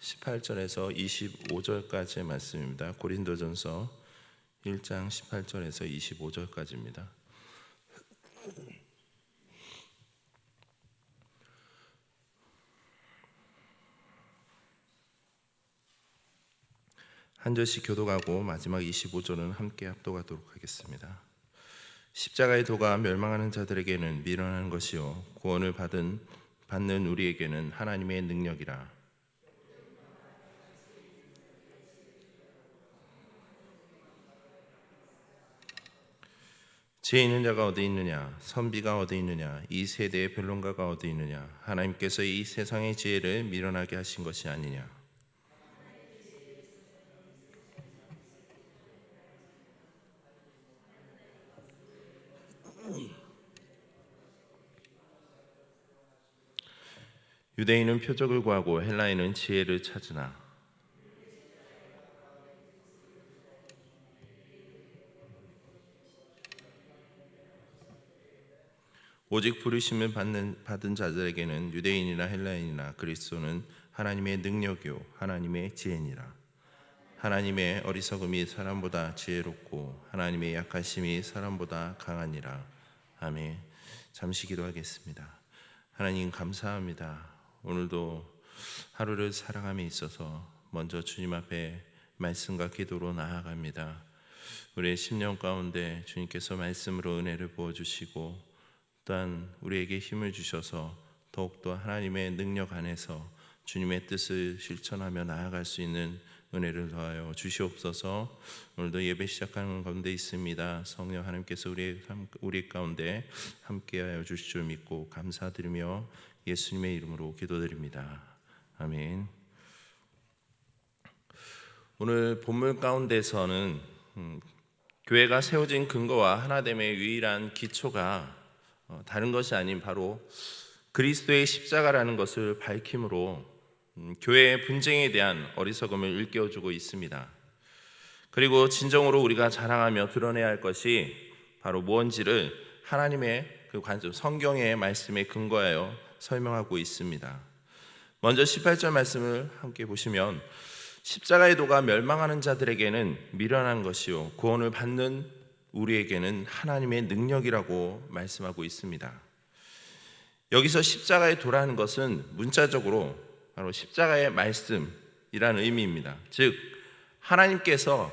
18절에서 25절까지의 말씀입니다. 고린도전서 1장 18절에서 25절까지입니다. 한 절씩 교독하고 마지막 25절은 함께 합독하도록 하겠습니다. 십자가의 도가 멸망하는 자들에게는 미련한 것이요 구원을 받은 받는 우리에게는 하나님의 능력이라. 지혜 있는 자가 어디 있느냐? 선비가 어디 있느냐? 이 세대의 변론가가 어디 있느냐? 하나님께서 이 세상의 지혜를 미련하게 하신 것이 아니냐? 유대인은 표적을 구하고 헬라인은 지혜를 찾으나 오직 부르심을 받는 받은 자들에게는 유대인이나 헬라인이나 그리스도는 하나님의 능력이요 하나님의 지혜니라. 하나님의 어리석음이 사람보다 지혜롭고 하나님의 약하심이 사람보다 강하니라. 아멘. 잠시 기도하겠습니다. 하나님 감사합니다. 오늘도 하루를 살아감에 있어서 먼저 주님 앞에 말씀과 기도로 나아갑니다. 우리의 10년 가운데 주님께서 말씀으로 은혜를 부어 주시고 또한 우리에게 힘을 주셔서 더욱더 하나님의 능력 안에서 주님의 뜻을 실천하며 나아갈 수 있는 은혜를 더하여 주시옵소서. 오늘도 예배 시작하는 가운데 있습니다. 성령 하나님께서 우리 우리 가운데 함께하여 주실 줄 믿고 감사드리며 예수님의 이름으로 기도드립니다. 아멘. 오늘 본문 가운데서는 음, 교회가 세워진 근거와 하나됨의 유일한 기초가 어, 다른 것이 아닌 바로 그리스도의 십자가라는 것을 밝힘으로 음, 교회의 분쟁에 대한 어리석음을 일깨워주고 있습니다. 그리고 진정으로 우리가 자랑하며 드러내야 할 것이 바로 무언지를 하나님의 그 관점, 성경의 말씀에 근거하여 설명하고 있습니다. 먼저 18절 말씀을 함께 보시면 십자가의 도가 멸망하는 자들에게는 미련한 것이요 구원을 받는 우리에게는 하나님의 능력이라고 말씀하고 있습니다. 여기서 십자가의 도라는 것은 문자적으로 바로 십자가의 말씀이라는 의미입니다. 즉 하나님께서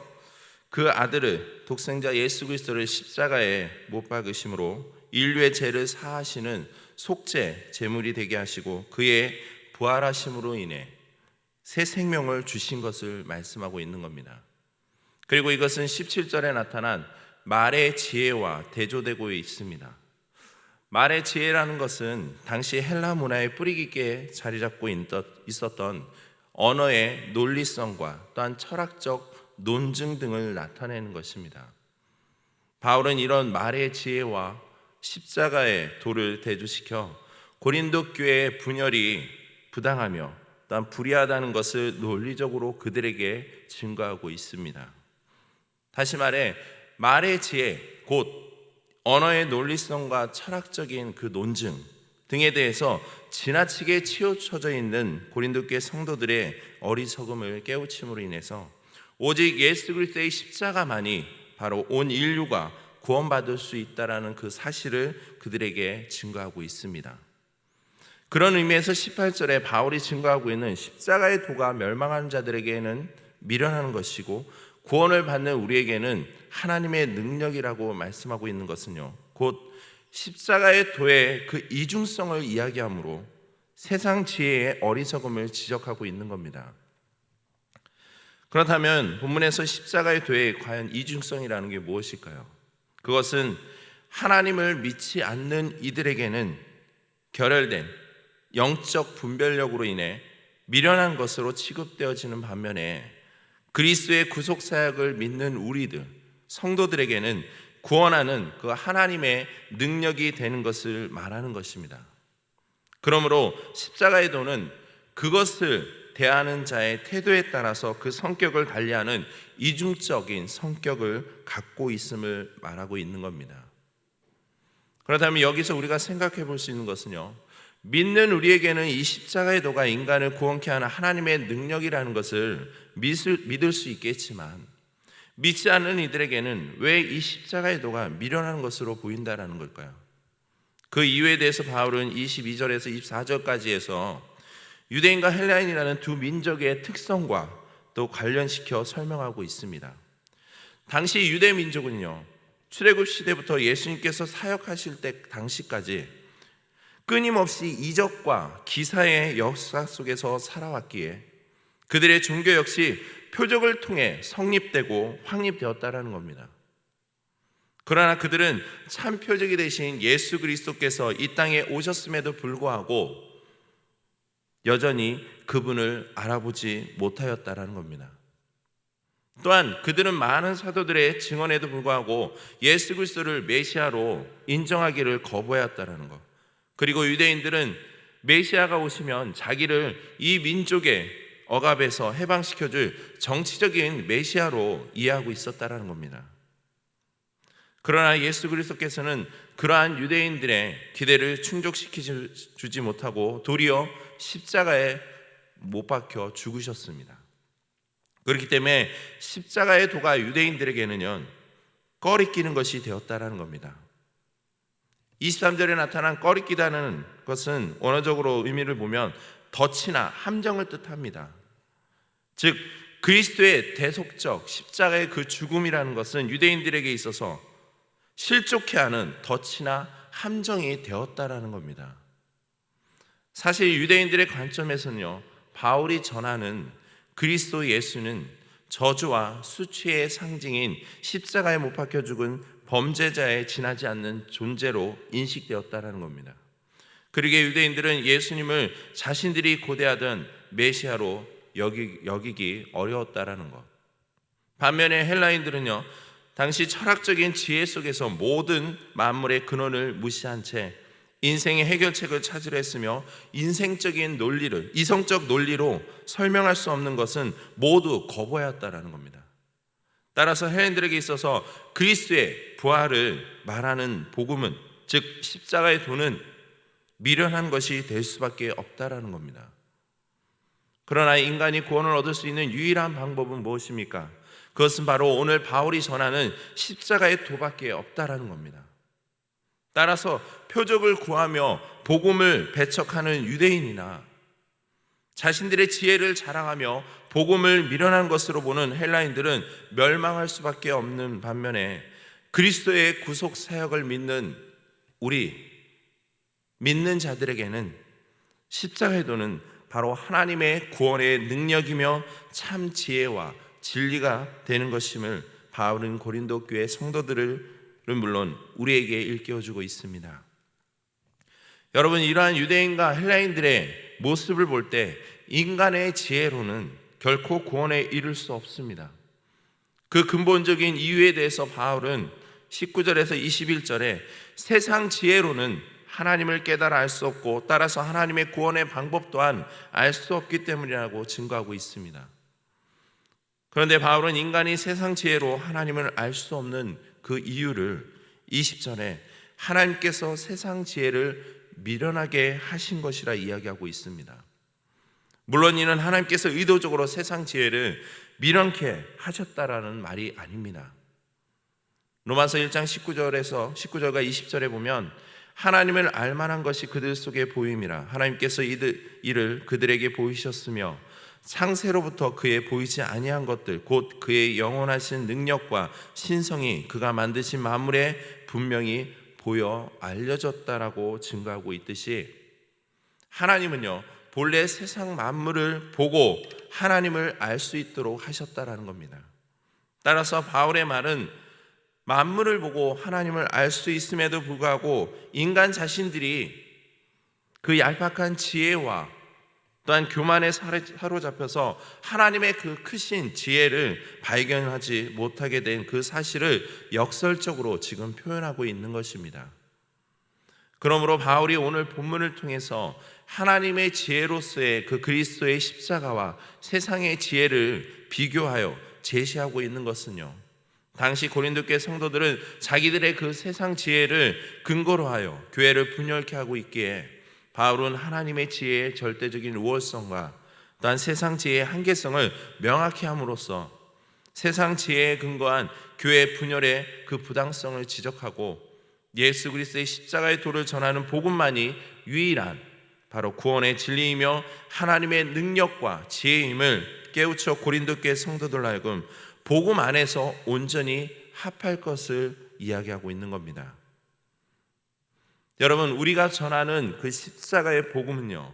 그 아들을 독생자 예수 그리스도를 십자가에 못 박으심으로 인류의 죄를 사하시는 속죄 제물이 되게 하시고 그의 부활하심으로 인해 새 생명을 주신 것을 말씀하고 있는 겁니다. 그리고 이것은 17절에 나타난 말의 지혜와 대조되고 있습니다. 말의 지혜라는 것은 당시 헬라 문화에 뿌리 깊게 자리 잡고 있었던 언어의 논리성과 또한 철학적 논증 등을 나타내는 것입니다. 바울은 이런 말의 지혜와 십자가의 도를 대조시켜 고린도 교회의 분열이 부당하며 또한 불의하다는 것을 논리적으로 그들에게 증거하고 있습니다. 다시 말해 말의 지혜, 곧 언어의 논리성과 철학적인 그 논증 등에 대해서 지나치게 치우쳐져 있는 고린도교회 성도들의 어리석음을 깨우침으로 인해서 오직 예수 그리스도의 십자가만이 바로 온 인류가 구원받을 수 있다라는 그 사실을 그들에게 증거하고 있습니다. 그런 의미에서 18절에 바울이 증거하고 있는 십자가의 도가 멸망하는 자들에게는 미련하는 것이고 구원을 받는 우리에게는 하나님의 능력이라고 말씀하고 있는 것은요. 곧 십자가의 도의 그 이중성을 이야기하므로 세상 지혜의 어리석음을 지적하고 있는 겁니다. 그렇다면 본문에서 십자가의 도의 과연 이중성이라는 게 무엇일까요? 그것은 하나님을 믿지 않는 이들에게는 결혈된 영적 분별력으로 인해 미련한 것으로 취급되어지는 반면에 그리스도의 구속 사역을 믿는 우리들 성도들에게는 구원하는 그 하나님의 능력이 되는 것을 말하는 것입니다. 그러므로 십자가의 도는 그것을 대하는 자의 태도에 따라서 그 성격을 달리하는 이중적인 성격을 갖고 있음을 말하고 있는 겁니다. 그렇다면 여기서 우리가 생각해 볼 수 있는 것은요. 믿는 우리에게는 이 십자가의 도가 인간을 구원케 하는 하나님의 능력이라는 것을 믿을, 수 있겠지만 믿지 않는 이들에게는 왜 이 십자가의 도가 미련한 것으로 보인다라는 걸까요? 그 이유에 대해서 바울은 22절에서 24절까지 해서 유대인과 헬라인이라는 두 민족의 특성과 또 관련시켜 설명하고 있습니다. 당시 유대 민족은요. 출애굽 시대부터 예수님께서 사역하실 때 당시까지 끊임없이 이적과 기사의 역사 속에서 살아왔기에 그들의 종교 역시 표적을 통해 성립되고 확립되었다라는 겁니다. 그러나 그들은 참 표적이 되신 예수 그리스도께서 이 땅에 오셨음에도 불구하고 여전히 그분을 알아보지 못하였다라는 겁니다. 또한 그들은 많은 사도들의 증언에도 불구하고 예수 그리스도를 메시아로 인정하기를 거부하였다라는 것. 그리고 유대인들은 메시아가 오시면 자기를 이 민족의 억압에서 해방시켜 줄 정치적인 메시아로 이해하고 있었다라는 겁니다. 그러나 예수 그리스도께서는 그러한 유대인들의 기대를 충족시키지 못하고 도리어 십자가에 못 박혀 죽으셨습니다. 그렇기 때문에 십자가의 도가 유대인들에게는요 꺼리 끼는 것이 되었다라는 겁니다. 23절에 나타난 꺼리끼다는 것은 원어적으로 의미를 보면 덫이나 함정을 뜻합니다. 즉 그리스도의 대속적 십자가의 그 죽음이라는 것은 유대인들에게 있어서 실족해 하는 덫이나 함정이 되었다라는 겁니다. 사실 유대인들의 관점에서는요. 바울이 전하는 그리스도 예수는 저주와 수치의 상징인 십자가에 못 박혀 죽은 범죄자에 지나지 않는 존재로 인식되었다라는 겁니다. 그러게 유대인들은 예수님을 자신들이 고대하던 메시아로 여기, 여기 기 어려웠다라는 것. 반면에 헬라인들은요, 당시 철학적인 지혜 속에서 모든 만물의 근원을 무시한 채 인생의 해결책을 찾으려 했으며 인생적인 논리를 이성적 논리로 설명할 수 없는 것은 모두 거부하였다라는 겁니다. 따라서 헬렌들에게 있어서 그리스도의 부활을 말하는 복음은 즉 십자가의 도는 미련한 것이 될 수밖에 없다라는 겁니다. 그러나 인간이 구원을 얻을 수 있는 유일한 방법은 무엇입니까? 그것은 바로 오늘 바울이 전하는 십자가의 도밖에 없다라는 겁니다. 따라서 표적을 구하며 복음을 배척하는 유대인이나 자신들의 지혜를 자랑하며 복음을 미련한 것으로 보는 헬라인들은 멸망할 수밖에 없는 반면에 그리스도의 구속 사역을 믿는 우리 믿는 자들에게는 십자가의 도는 바로 하나님의 구원의 능력이며 참 지혜와 진리가 되는 것임을 바울은 고린도 교회 성도들을 물론 우리에게 일깨워 주고 있습니다. 여러분 이러한 유대인과 헬라인들의 모습을 볼 때 인간의 지혜로는 결코 구원에 이를 수 없습니다. 그 근본적인 이유에 대해서 바울은 19절에서 21절에 세상 지혜로는 하나님을 깨달아 알 수 없고 따라서 하나님의 구원의 방법 또한 알 수 없기 때문이라고 증거하고 있습니다. 그런데 바울은 인간이 세상 지혜로 하나님을 알 수 없는 그 이유를 20절에 하나님께서 세상 지혜를 미련하게 하신 것이라 이야기하고 있습니다. 물론 이는 하나님께서 의도적으로 세상 지혜를 미련케 하셨다라는 말이 아닙니다. 로마서 1장 19절에서 19절과 20절에 보면 하나님을 알만한 것이 그들 속에 보임이라 하나님께서 이들, 이를 그들에게 보이셨으며 상세로부터 그의 보이지 아니한 것들 곧 그의 영원하신 능력과 신성이 그가 만드신 만물에 분명히 보여 알려졌다라고 증거하고 있듯이 하나님은요 본래 세상 만물을 보고 하나님을 알 수 있도록 하셨다라는 겁니다. 따라서 바울의 말은 만물을 보고 하나님을 알 수 있음에도 불구하고 인간 자신들이 그 얄팍한 지혜와 또한 교만에 사로잡혀서 하나님의 그 크신 지혜를 발견하지 못하게 된 그 사실을 역설적으로 지금 표현하고 있는 것입니다. 그러므로 바울이 오늘 본문을 통해서 하나님의 지혜로서의 그 그리스도의 십자가와 세상의 지혜를 비교하여 제시하고 있는 것은요. 당시 고린도 교 성도들은 자기들의 그 세상 지혜를 근거로 하여 교회를 분열케 하고 있기에 바울은 하나님의 지혜의 절대적인 우월성과 또한 세상 지혜의 한계성을 명확히 함으로써 세상 지혜에 근거한 교회 분열의 그 부당성을 지적하고 예수 그리스도의 십자가의 도를 전하는 복음만이 유일한 바로 구원의 진리이며 하나님의 능력과 지혜임을 깨우쳐 고린도 교회 성도들 하여금 복음 안에서 온전히 합할 것을 이야기하고 있는 겁니다. 여러분, 우리가 전하는 그 십자가의 복음은요,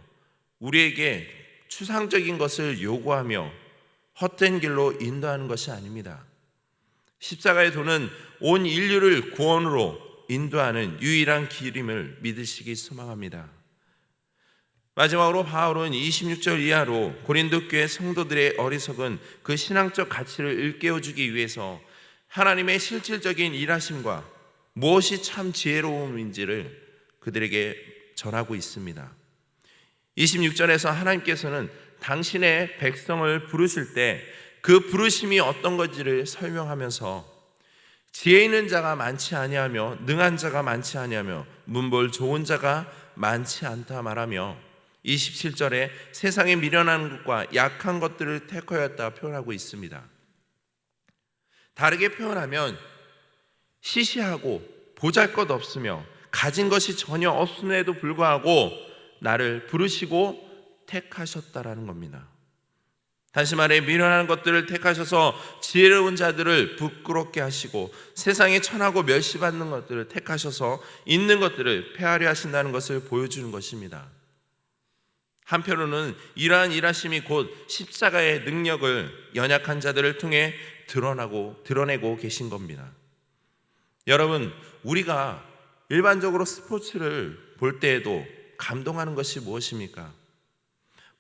우리에게 추상적인 것을 요구하며 헛된 길로 인도하는 것이 아닙니다. 십자가의 도는 온 인류를 구원으로 인도하는 유일한 길임을 믿으시기 소망합니다. 마지막으로 바울은 26절 이하로 고린도 교회 성도들의 어리석은 그 신앙적 가치를 일깨워 주기 위해서 하나님의 실질적인 일하심과 무엇이 참 지혜로움인지를 그들에게 전하고 있습니다. 26절에서 하나님께서는 당신의 백성을 부르실 때 그 부르심이 어떤 건지를 설명하면서 지혜 있는 자가 많지 아니하며 능한 자가 많지 아니하며 문벌 좋은 자가 많지 않다 말하며 27절에 세상에 미련한 것과 약한 것들을 택하였다 표현하고 있습니다. 다르게 표현하면 시시하고 보잘 것 없으며 가진 것이 전혀 없음에도 불구하고 나를 부르시고 택하셨다라는 겁니다. 다시 말해 미련한 것들을 택하셔서 지혜로운 자들을 부끄럽게 하시고 세상에 천하고 멸시받는 것들을 택하셔서 있는 것들을 폐하려 하신다는 것을 보여주는 것입니다. 한편으로는 이러한 일하심이 곧 십자가의 능력을 연약한 자들을 통해 드러나고 드러내고 계신 겁니다. 여러분, 우리가 일반적으로 스포츠를 볼 때에도 감동하는 것이 무엇입니까?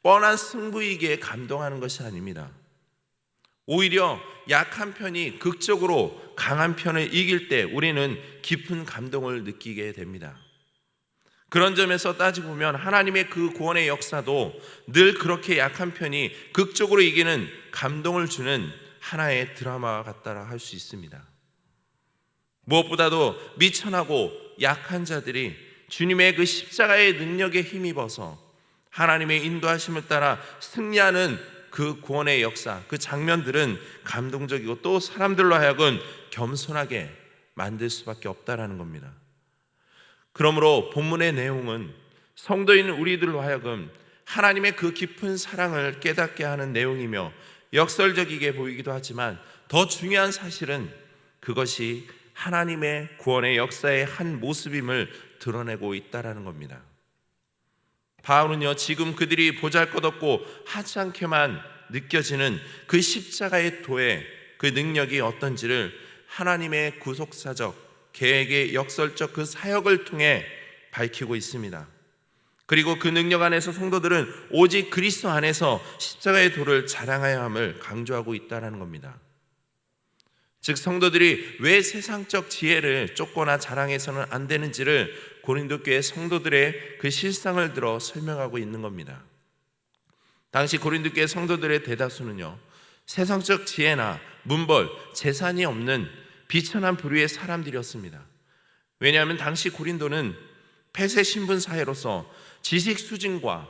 뻔한 승부이기에 감동하는 것이 아닙니다. 오히려 약한 편이 극적으로 강한 편을 이길 때 우리는 깊은 감동을 느끼게 됩니다. 그런 점에서 따지고 보면 하나님의 그 구원의 역사도 늘 그렇게 약한 편이 극적으로 이기는 감동을 주는 하나의 드라마 같다라 할 수 있습니다. 무엇보다도 미천하고 약한 자들이 주님의 그 십자가의 능력에 힘입어서 하나님의 인도하심을 따라 승리하는 그 구원의 역사, 그 장면들은 감동적이고 또 사람들로 하여금 겸손하게 만들 수밖에 없다라는 겁니다. 그러므로 본문의 내용은 성도인 우리들로 하여금 하나님의 그 깊은 사랑을 깨닫게 하는 내용이며 역설적이게 보이기도 하지만 더 중요한 사실은 그것이 하나님의 구원의 역사의 한 모습임을 드러내고 있다라는 겁니다. 바울은요, 지금 그들이 보잘 것 없고 하찮게만 느껴지는 그 십자가의 도의 그 능력이 어떤지를 하나님의 구속사적, 계획의 역설적 그 사역을 통해 밝히고 있습니다. 그리고 그 능력 안에서 성도들은 오직 그리스도 안에서 십자가의 도를 자랑하여 함을 강조하고 있다는 겁니다. 즉 성도들이 왜 세상적 지혜를 쫓거나 자랑해서는 안 되는지를 고린도 교회 성도들의 그 실상을 들어 설명하고 있는 겁니다. 당시 고린도 교회 성도들의 대다수는요. 세상적 지혜나 문벌, 재산이 없는 비천한 부류의 사람들이었습니다. 왜냐하면 당시 고린도는 폐쇄 신분 사회로서 지식 수준과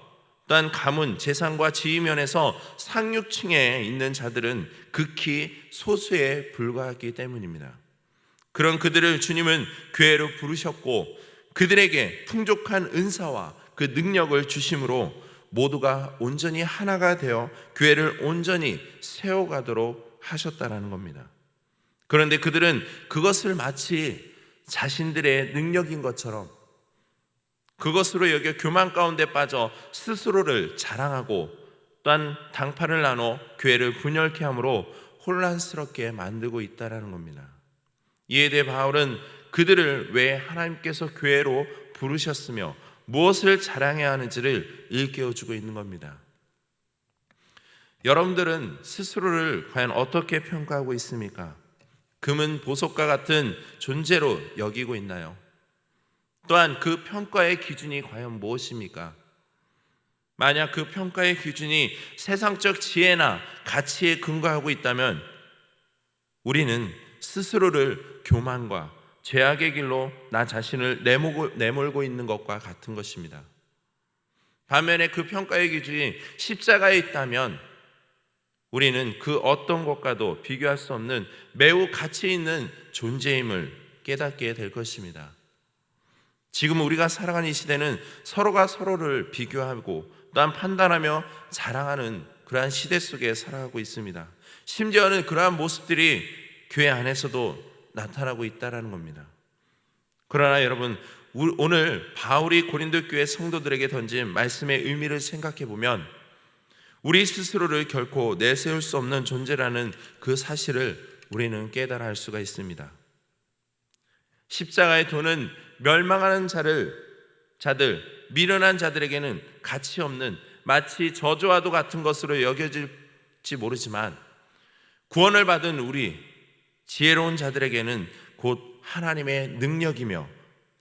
또한 가문, 재산과 지위면에서 상류층에 있는 자들은 극히 소수에 불과하기 때문입니다. 그런 그들을 주님은 교회로 부르셨고 그들에게 풍족한 은사와 그 능력을 주심으로 모두가 온전히 하나가 되어 교회를 온전히 세워가도록 하셨다라는 겁니다. 그런데 그들은 그것을 마치 자신들의 능력인 것처럼 그것으로 여겨 교만 가운데 빠져 스스로를 자랑하고 또한 당파를 나눠 교회를 분열케 함으로 혼란스럽게 만들고 있다라는 겁니다. 이에 대해 바울은 그들을 왜 하나님께서 교회로 부르셨으며 무엇을 자랑해야 하는지를 일깨워 주고 있는 겁니다. 여러분들은 스스로를 과연 어떻게 평가하고 있습니까? 금은 보석과 같은 존재로 여기고 있나요? 또한 그 평가의 기준이 과연 무엇입니까? 만약 그 평가의 기준이 세상적 지혜나 가치에 근거하고 있다면 우리는 스스로를 교만과 죄악의 길로 나 자신을 내몰고, 있는 것과 같은 것입니다. 반면에 그 평가의 기준이 십자가에 있다면 우리는 그 어떤 것과도 비교할 수 없는 매우 가치 있는 존재임을 깨닫게 될 것입니다. 지금 우리가 살아가는 이 시대는 서로가 서로를 비교하고 또한 판단하며 자랑하는 그러한 시대 속에 살아가고 있습니다. 심지어는 그러한 모습들이 교회 안에서도 나타나고 있다라는 겁니다. 그러나 여러분 우- 오늘 바울이 고린도 교회 성도들에게 던진 말씀의 의미를 생각해 보면 우리 스스로를 결코 내세울 수 없는 존재라는 그 사실을 우리는 깨달아 할 수가 있습니다. 십자가의 도는 멸망하는 자를 자들 미련한 자들에게는 가치 없는 마치 저주와도 같은 것으로 여겨질지 모르지만 구원을 받은 우리 지혜로운 자들에게는 곧 하나님의 능력이며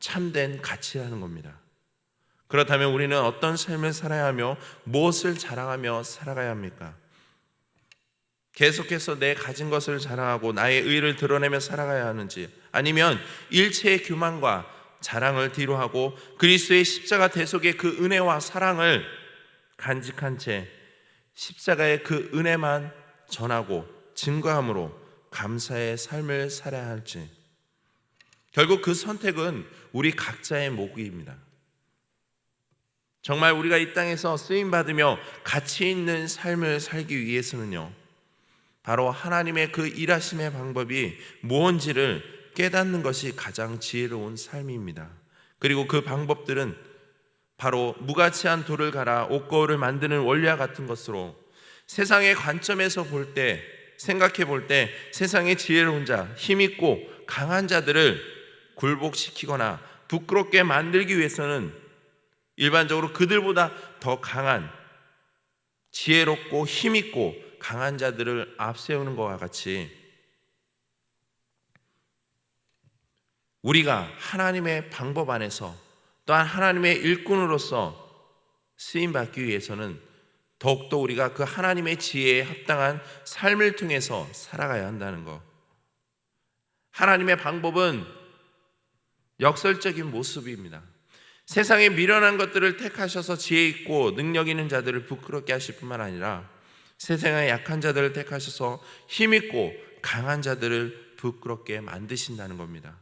참된 가치라는 겁니다. 그렇다면 우리는 어떤 삶을 살아야 하며 무엇을 자랑하며 살아가야 합니까? 계속해서 내 가진 것을 자랑하고 나의 의를 드러내며 살아가야 하는지 아니면 일체의 교만과 자랑을 뒤로하고 그리스도의 십자가 대속의 그 은혜와 사랑을 간직한 채 십자가의 그 은혜만 전하고 증거함으로 감사의 삶을 살아야 할지 결국 그 선택은 우리 각자의 목이입니다. 정말 우리가 이 땅에서 쓰임 받으며 가치 있는 삶을 살기 위해서는요. 바로 하나님의 그 일하심의 방법이 무언지를 깨닫는 것이 가장 지혜로운 삶입니다. 그리고 그 방법들은 바로 무가치한 돌을 갈아 옷거울을 만드는 원리와 같은 것으로 세상의 관점에서 볼때 생각해 볼 때 세상의 지혜로운 자, 힘 있고 강한 자들을 굴복시키거나 부끄럽게 만들기 위해서는 일반적으로 그들보다 더 강한 지혜롭고 힘 있고 강한 자들을 앞세우는 것과 같이 우리가 하나님의 방법 안에서 또한 하나님의 일꾼으로서 쓰임 받기 위해서는 더욱더 우리가 그 하나님의 지혜에 합당한 삶을 통해서 살아가야 한다는 것. 하나님의 방법은 역설적인 모습입니다. 세상에 미련한 것들을 택하셔서 지혜 있고 능력 있는 자들을 부끄럽게 하실 뿐만 아니라 세상의 약한 자들을 택하셔서 힘 있고 강한 자들을 부끄럽게 만드신다는 겁니다.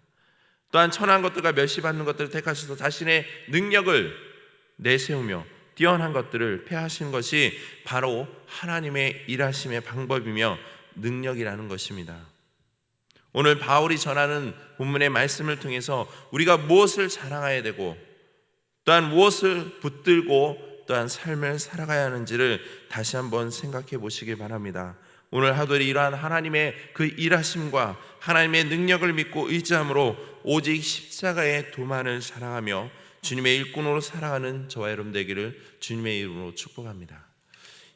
또한 천한 것들과 멸시받는 것들을 택하셔서 자신의 능력을 내세우며 뛰어난 것들을 폐하신 것이 바로 하나님의 일하심의 방법이며 능력이라는 것입니다. 오늘 바울이 전하는 본문의 말씀을 통해서 우리가 무엇을 자랑해야 되고 또한 무엇을 붙들고 또한 삶을 살아가야 하는지를 다시 한번 생각해 보시기 바랍니다. 오늘 하도 이러한 하나님의 그 일하심과 하나님의 능력을 믿고 의지함으로 오직 십자가의 도만을 사랑하며 주님의 일꾼으로 살아가는 저와 여러분 되기를 주님의 이름으로 축복합니다.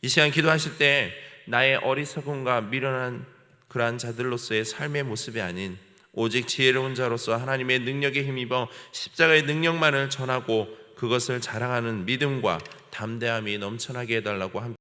이 시간 기도하실 때 나의 어리석음과 미련한 그러한 자들로서의 삶의 모습이 아닌 오직 지혜로운 자로서 하나님의 능력에 힘입어 십자가의 능력만을 전하고 그것을 자랑하는 믿음과 담대함이 넘쳐나게 해달라고 함께